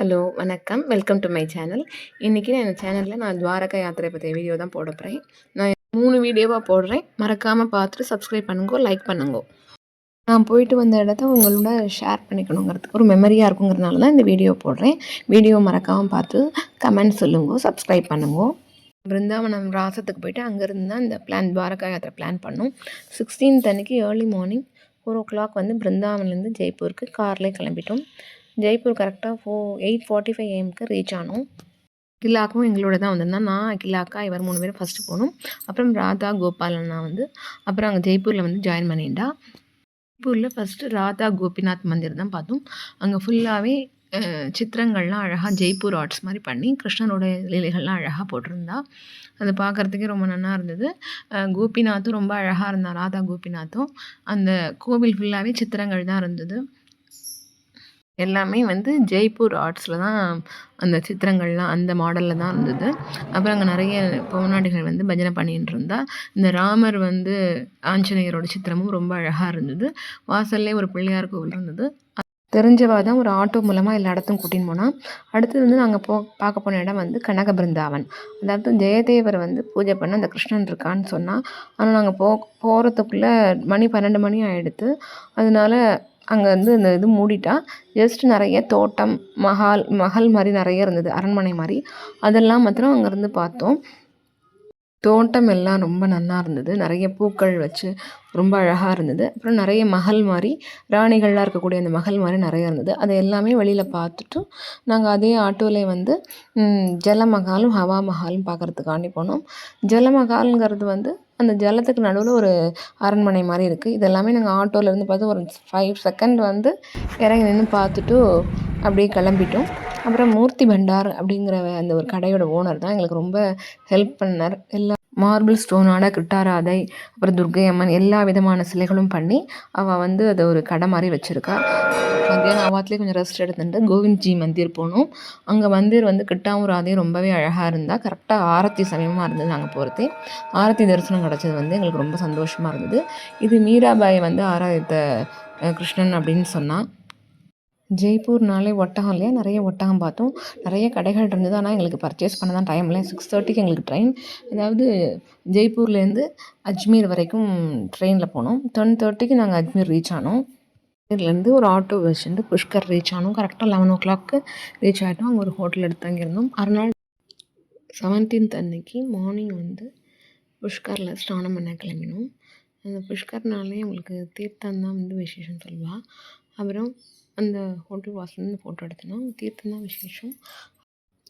Hello வணக்கம். Welcome to my channel இன்றைக்கி நான் இந்த சேனலில் நான் துவாரகா யாத்திரை பற்றிய வீடியோ தான் போட போகிறேன் நான் மூணு வீடியோவாக போடுறேன். மறக்காமல் பார்த்துட்டு சப்ஸ்கிரைப் பண்ணுங்க லைக் பண்ணுங்க. நான் போயிட்டு வந்த இடத்த உங்களோட ஷேர் பண்ணிக்கணுங்கிறதுக்கு ஒரு மெமரியாக இருக்குங்கிறதுனால தான் இந்த வீடியோ போடுறேன். வீடியோ மறக்காமல் பார்த்து கமெண்ட் சொல்லுங்க சப்ஸ்கிரைப் பண்ணுங்க. பிருந்தாவனம் ராசத்துக்கு போயிட்டு அங்கேருந்து தான் இந்த பிளான் துவாரகா யாத்திரை பிளான் பண்ணோம். சிக்ஸ்டீன்த் அன்னைக்கு early morning four o'clock வந்து பிருந்தாவன்லேருந்து ஜெய்ப்பூருக்கு கார்லேயே கிளம்பிட்டோம். ஜெய்ப்பூர் கரெக்டாக ஃபோ எயிட் ஃபார்ட்டி ஃபைவ் ஏஎம்க்கு ரீச் ஆனோம். கில்லாக்கும் எங்களோட தான் வந்திருந்தா நான் கில்லாக்கா இவர் மூணு பேரும் ஃபஸ்ட்டு போனோம். அப்புறம் ராதா கோபாலண்ணா வந்து அப்புறம் அங்கே ஜெய்ப்பூரில் வந்து ஜாயின் பண்ணிட்டா. ஜெய்ப்பூரில் ஃபஸ்ட்டு ராதா கோபிநாத் மந்திர் தான் பார்த்தோம். அங்கே ஃபுல்லாகவே சித்திரங்கள்லாம் அழகாக ஜெய்ப்பூர் ஆர்ட்ஸ் மாதிரி பண்ணி கிருஷ்ணனோட லீலைகள்லாம் அழகாக போட்டிருந்தா. அதை பார்க்குறதுக்கே ரொம்ப நல்லா இருந்தது. கோபிநாத்தும் ரொம்ப அழகாக இருந்தார் ராதா கோபிநாத்தும். அந்த கோவில் ஃபுல்லாகவே சித்திரங்கள் தான் இருந்தது. எல்லாமே வந்து ஜெய்ப்பூர் ஆர்ட்ஸில் தான் அந்த சித்திரங்கள்லாம் அந்த மாடலில் தான் இருந்தது. அப்புறம் அங்கே நிறைய பொம்னாடிகள் வந்து பஜனை பண்ணிகிட்டு இருந்தா. இந்த ராமர் வந்து ஆஞ்சநேயரோட சித்திரமும் ரொம்ப அழகாக இருந்தது. வாசல்லே ஒரு பிள்ளையார் கோவில் இருந்தது. தெரிஞ்சவா தான் ஒரு ஆட்டோ மூலமாக எல்லா இடத்தும் கூட்டின்னு போனால் அடுத்தது வந்து நாங்கள் போ பார்க்க போன இடம் வந்து கனக பிருந்தாவன். அதாவது ஜெயதேவர் வந்து பூஜை பண்ண அந்த கிருஷ்ணன் இருக்கான்னு சொன்னால் ஆனால் நாங்கள் போ போகிறதுக்குள்ளே மணி பன்னெண்டு மணி ஆகிடுது அதனால அங்கே வந்து இந்த இது மூடிட்டா ஜஸ்ட் நிறைய தோட்டம் மஹால் மஹல் மாதிரி நிறைய இருந்தது அரண்மனை மாதிரி. அதெல்லாம் மாத்திரம் அங்கேருந்து பார்த்தோம். தோட்டம் எல்லாம் ரொம்ப நல்லா இருந்தது. நிறைய பூக்கள் வச்சு ரொம்ப அழகாக இருந்தது. அப்புறம் நிறைய மகள் மாதிரி ராணிகள்லாம் இருக்கக்கூடிய அந்த மகள் மாதிரி நிறைய இருந்தது. அதை எல்லாமே வெளியில் பார்த்துட்டு நாங்கள் அதே ஆட்டோவில் வந்து ஜலமகாலும் ஹவா மஹாலும் பார்க்குறதுக்காண்டி போனோம். ஜலமகாலுங்கிறது வந்து அந்த ஜலத்துக்கு நடுவில் ஒரு அரண்மனை மாதிரி இருக்குது இதெல்லாமே நாங்கள் ஆட்டோவிலேருந்து பார்த்து ஒரு ஃபைவ் செகண்ட் வந்து இறங்கி நின்று பார்த்துட்டு அப்படியே கிளம்பிட்டோம். அப்புறம் மூர்த்தி பண்டார் அப்படிங்கிற அந்த ஒரு கடையோட ஓனர் தான். எங்களுக்கு ரொம்ப ஹெல்ப் பண்ணார். எல்லா மார்பிள் ஸ்டோனான கிட்டாராதை அப்புறம் துர்கை அம்மன் எல்லா விதமான சிலைகளும் பண்ணி அவள் வந்து அதை ஒரு கடை மாதிரி வச்சுருக்கா. மத்தியானம் அவாத்துலேயே கொஞ்சம் ரெஸ்ட் எடுத்துட்டு கோவிந்த்ஜி மந்திர் போனோம். அங்கே மந்திர் வந்து கிட்டாவும் ராதையும் ரொம்பவே அழகாக இருந்தால் கரெக்டாக ஆரத்தி சமயமாக இருந்தது நாங்கள் போகிறதே ஆரத்தி தரிசனம் கிடச்சது வந்து எங்களுக்கு ரொம்ப சந்தோஷமாக இருந்தது. இது மீராபாய் வந்து ஆராதித்த கிருஷ்ணன் அப்படின்னு சொன்னால் ஜெய்ப்பூர்னாலே ஒட்டகம் இல்லையா? நிறைய ஒட்டகம் பார்த்தோம். நிறைய கடைகள் இருந்தது. ஆனால் எங்களுக்கு பர்ச்சேஸ் பண்ண தான் டைம் இல்லை. சிக்ஸ் தேர்ட்டிக்கு எங்களுக்கு ட்ரெயின் அதாவது ஜெய்ப்பூர்லேருந்து அஜ்மீர் வரைக்கும் ட்ரெயினில் போனோம். டென் தேர்ட்டிக்கு நாங்கள் அஜ்மீர் ரீச் ஆனோம். அஜ்மீர்லேருந்து ஒரு ஆட்டோ வச்சுட்டு புஷ்கர் ரீச் ஆனோம். கரெக்டாக லெவன் ஓ கிளாக்கு ரீச் ஆகிட்டோம் அங்கே ஒரு ஹோட்டல் எடுத்து தங்கியிருந்தோம். அறுநாள் செவன்டீன்த் அன்னைக்கு மார்னிங் வந்து புஷ்கரில் ஸ்நானம் பண்ண கிளம்பினோம். அந்த புஷ்கர்னாலே உங்களுக்கு தீர்த்தம் தான் வந்து விசேஷம் சொல்லுவாள் அப்புறம் அந்த ஹோட்டல் வாசல்லேருந்து ஃபோட்டோ எடுத்தோன்னா தீர்த்தம் தான் விசேஷம்.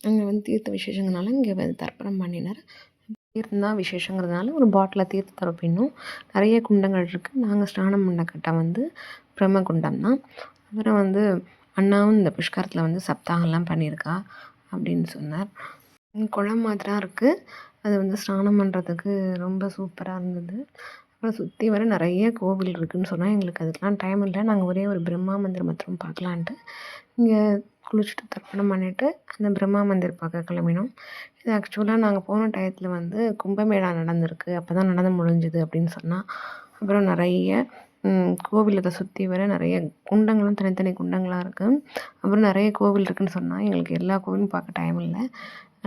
அங்கே வந்து தீர்த்த விசேஷங்கிறனால இங்கே வந்து தர்ப்பணம் பண்ணினார். தீர்த்தம் தான் விசேஷங்கிறதுனால ஒரு பாட்டில் தீர்த்த தரப்பின்னும் நிறைய குண்டங்கள் இருக்குது நாங்கள் ஸ்நானம் பண்ண கட்டம் வந்து பிரம்ம குண்டம் தான் அப்புறம் வந்து அண்ணாவும் இந்த புஷ்கரத்தில் வந்து சப்தாகம்லாம் பண்ணியிருக்கா அப்படின்னு சொன்னார். குளம் மாதிரி தான் இருக்குது அது வந்து ஸ்நானம் பண்ணுறதுக்கு ரொம்ப சூப்பராக இருந்தது. அப்புறம் சுற்றி வர நிறைய கோவில் இருக்குதுன்னு சொன்னால் எங்களுக்கு அதுக்கெலாம் டைம் இல்லை. நாங்கள் ஒரே ஒரு பிரம்மா மந்திர் மாத்திரம் பார்க்கலான்ட்டு. இங்கே குளிச்சுட்டு தர்ப்பணம் பண்ணிவிட்டு அந்த பிரம்மா மந்திர் பார்க்க கிளம்பினோம். இது ஆக்சுவலாக நாங்கள் போன டயத்தில் வந்து கும்பமேளா நடந்திருக்கு. அப்போ தான் நடந்து முடிஞ்சுது அப்படின்னு சொன்னால் அப்புறம் நிறைய கோவிலத்தை சுற்றி வர நிறைய குண்டங்களும் தனித்தனி குண்டங்களாக இருக்குது அப்புறம் நிறைய கோவில் இருக்குதுன்னு சொன்னால் எங்களுக்கு எல்லா கோவிலும் பார்க்க டைம் இல்லை.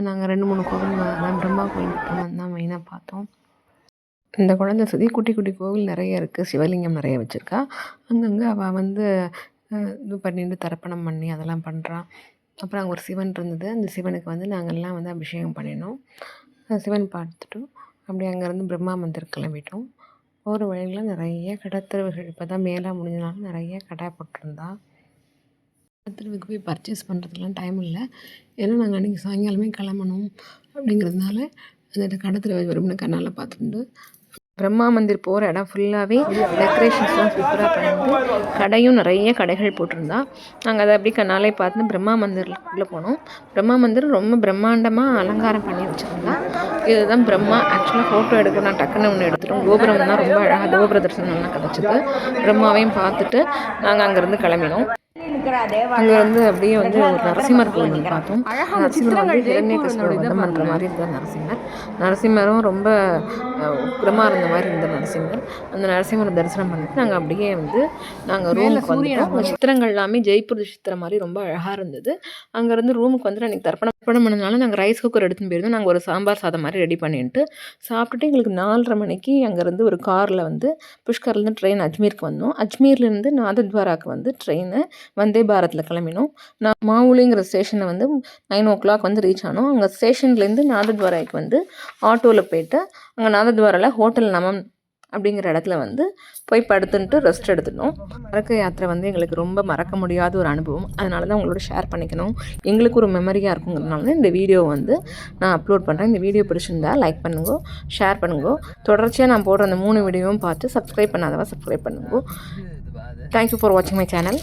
நாங்கள் ரெண்டு மூணு கோவில் தான் பிரம்மா கோவில் மட்டும் தான் மெயினாக பார்த்தோம். இந்த குழந்தை சுற்றி குட்டி குட்டி கோவில் நிறைய இருக்குது சிவலிங்கம் நிறைய வச்சுருக்கா. அங்கங்கே அவள் வந்து இது பண்ணிட்டு தர்ப்பணம் பண்ணி அதெல்லாம் பண்ணுறா அப்புறம் அங்கே ஒரு சிவன் இருந்தது. அந்த சிவனுக்கு வந்து நாங்கள்லாம் வந்து அபிஷேகம் பண்ணினோம். சிவன் பார்த்துட்டோம் அப்படியே அங்கேருந்து பிரம்மா மந்திர் கிளம்பிட்டோம். போகிற வழியில் நிறைய கடத்தரவுகள். இப்போ தான் மேலே முடிஞ்சனால நிறைய கடை போட்டிருந்தா. கடத்தரவுக்கு போய் பர்ச்சேஸ் பண்ணுறதுக்கெலாம் டைம் இல்லை. ஏன்னா நாங்கள் அன்றைக்கி சாயங்காலமே கிளம்பணும் அப்படிங்கிறதுனால அந்த கடத்தரவை வரும்னு கண்ணால் பார்த்துட்டு பிரம்மா மந்திர் போகிற இடம் ஃபுல்லாகவே டெக்கரேஷன்ஸ்லாம் சூப்பராக பண்ணிட்டு கடையும் நிறைய கடைகள் போட்டிருந்தா. நாங்கள் அதை அப்படி கண்ணாலே பார்த்து பிரம்மா மந்திருக்குள்ளே போனோம். பிரம்மா மந்திர் ரொம்ப பிரம்மாண்டமாக அலங்காரம் பண்ணி வச்சுருந்தா. இதுதான் பிரம்மா. ஆக்சுவலாக ஃபோட்டோ எடுக்க நான் டக்குன்னு ஒன்று எடுத்துட்டோம். கோபுரம் தான் ரொம்ப அழகாக கோபுர தரிசனம்லாம் கிடச்சிது. பிரம்மாவையும் பார்த்துட்டு நாங்கள் அங்கேருந்து கிளம்பினோம். அங்கே வந்து அப்படியே வந்து ஒரு நரசிம்மர் கோயில் வந்து பார்த்தோம். நரசிம்மர் வந்து பண்ணுற மாதிரி இருந்தார் நரசிம்மர். நரசிம்மரும் ரொம்ப அஹ், உக்கிரமா இருந்த மாதிரி இருந்த நரசிம்மர். அந்த நரசிம்மரை தரிசனம் பண்ணிட்டு நாங்கள் அப்படியே வந்து நாங்கள் ரூமுக்கு வந்துட்டோம். அங்கே சித்திரங்கள் எல்லாமே ஜெய்ப்பூர் சித்திரம் மாதிரி ரொம்ப அழகாக இருந்தது. அங்கேருந்து ரூமுக்கு வந்து அன்றைக்கி தர்ப்பணம் தர்ப்பணம் பண்ணதுனால நாங்கள் ரைஸ் குக்கர் எடுத்துன்னு போயிருந்தோம். நாங்கள் ஒரு சாம்பார் சாதம் மாதிரி ரெடி பண்ணிட்டு சாப்பிட்டுட்டு எங்களுக்கு நாலரை மணிக்கு அங்கேருந்து ஒரு காரில் வந்து புஷ்கர்லேருந்து ட்ரெயின் அஜ்மீருக்கு வந்தோம். அஜ்மீர்லேருந்து நாதத்வாராக்கு வந்து ட்ரெயின் வந்தே பாரத்தில் கிளம்பினோம். நான் மாவுலிங்கிற ஸ்டேஷனில் வந்து நைன் ஓ கிளாக் வந்து ரீச் ஆனோம். அங்கே ஸ்டேஷன்லேருந்து நாதத்வாராக்கு வந்து ஆட்டோவில் போயிட்டு அங்கே நாதத்வாராவில் ஹோட்டல் நமம் அப்படிங்கிற இடத்துல வந்து போய் படுத்துன்ட்டு ரெஸ்ட் எடுத்துட்டோம். மறக்க யாத்திரை வந்து எங்களுக்கு ரொம்ப மறக்க முடியாத ஒரு அனுபவம். அதனால தான் உங்களோட ஷேர் பண்ணிக்கணும். எங்களுக்கு ஒரு மெமரியாக இருக்குங்கிறதுனால தான் இந்த வீடியோ வந்து நான் அப்லோட் பண்ணுறேன் இந்த வீடியோ பிடிச்சிருந்தா லைக் பண்ணுங்க ஷேர் பண்ணுங்க. தொடர்ச்சியாக நான் போடுற அந்த மூணு வீடியோவும் பார்த்து சப்ஸ்கிரைப் பண்ணாதவா சப்ஸ்கிரைப் பண்ணுங்க. தேங்க்யூ ஃபார் வாட்சிங் மை சேனல்